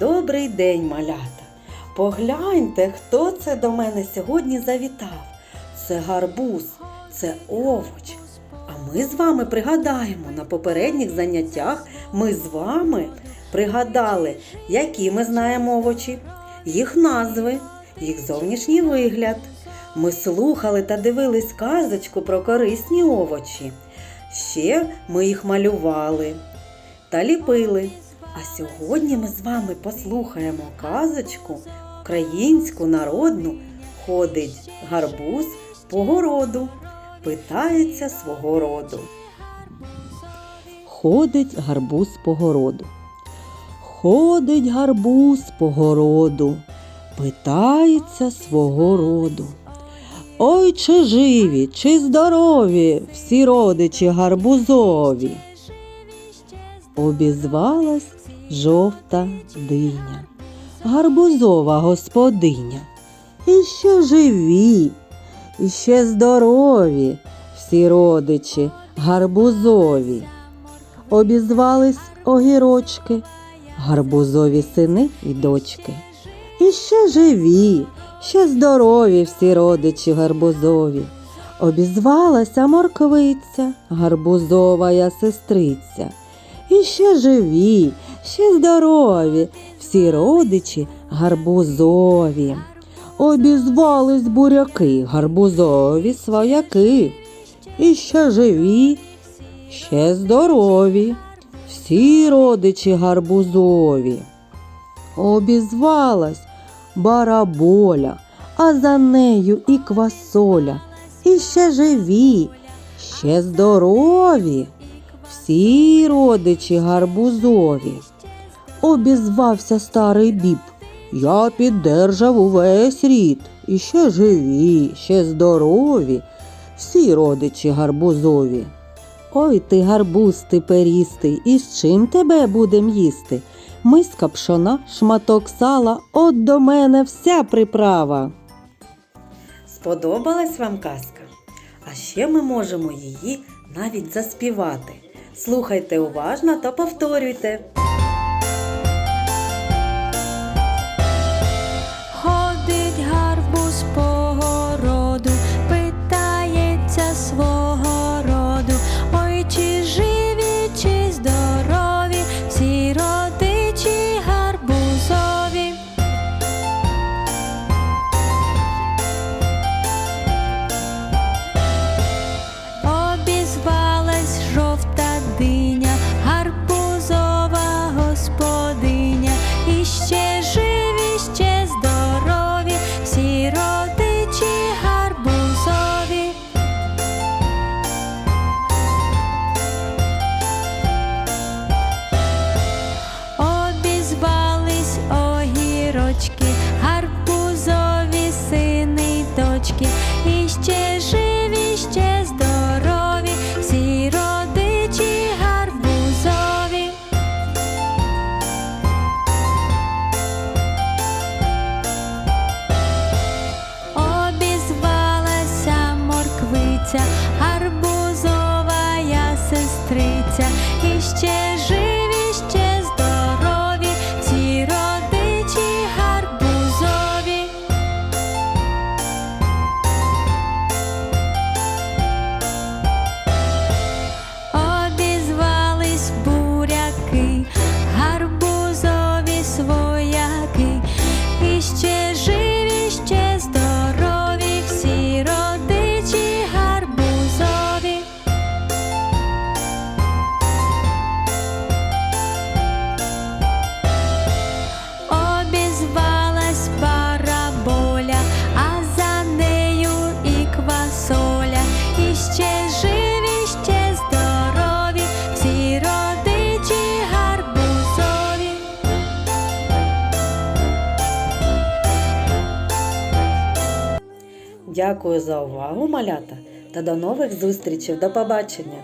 Добрий день, малята! Погляньте, хто це до мене сьогодні завітав. Це гарбуз, це овоч. А ми з вами пригадаємо, на попередніх заняттях ми з вами пригадали, які ми знаємо овочі, їх назви, їх зовнішній вигляд. Ми слухали та дивились казочку про корисні овочі. Ще ми їх малювали та ліпили. А сьогодні ми з вами послухаємо казочку українську народну ходить гарбуз по городу, питається свого роду. Ходить гарбуз по городу. Ходить гарбуз по городу, питається свого роду. Ой, чи живі, чи здорові всі родичі гарбузові. Обізвалась жовта диня, гарбузова господиня. І ще живі, і ще здорові всі родичі гарбузові. Обізвались огірочки, гарбузові сини і дочки. І ще живі, ще здорові всі родичі гарбузові. Обізвалася морквиця, гарбузова сестриця. І ще живі, ще здорові, всі родичі гарбузові. Обізвались буряки, гарбузові свояки. І ще живі, ще здорові, всі родичі гарбузові. Обізвалась бараболя, а за нею і квасоля. І ще живі, ще здорові, всі родичі гарбузові. Обізвався старий біб. Я піддержав увесь рід. І ще живі, ще здорові, всі родичі гарбузові. Ой ти гарбуз ти перістий, і з чим тебе будем їсти? Миска пшона, шматок сала, от до мене вся приправа. Сподобалась вам казка? А ще ми можемо її навіть заспівати. Слухайте уважно та повторюйте. Питається свого Дякую за увагу, малята, та до нових зустрічей. До побачення!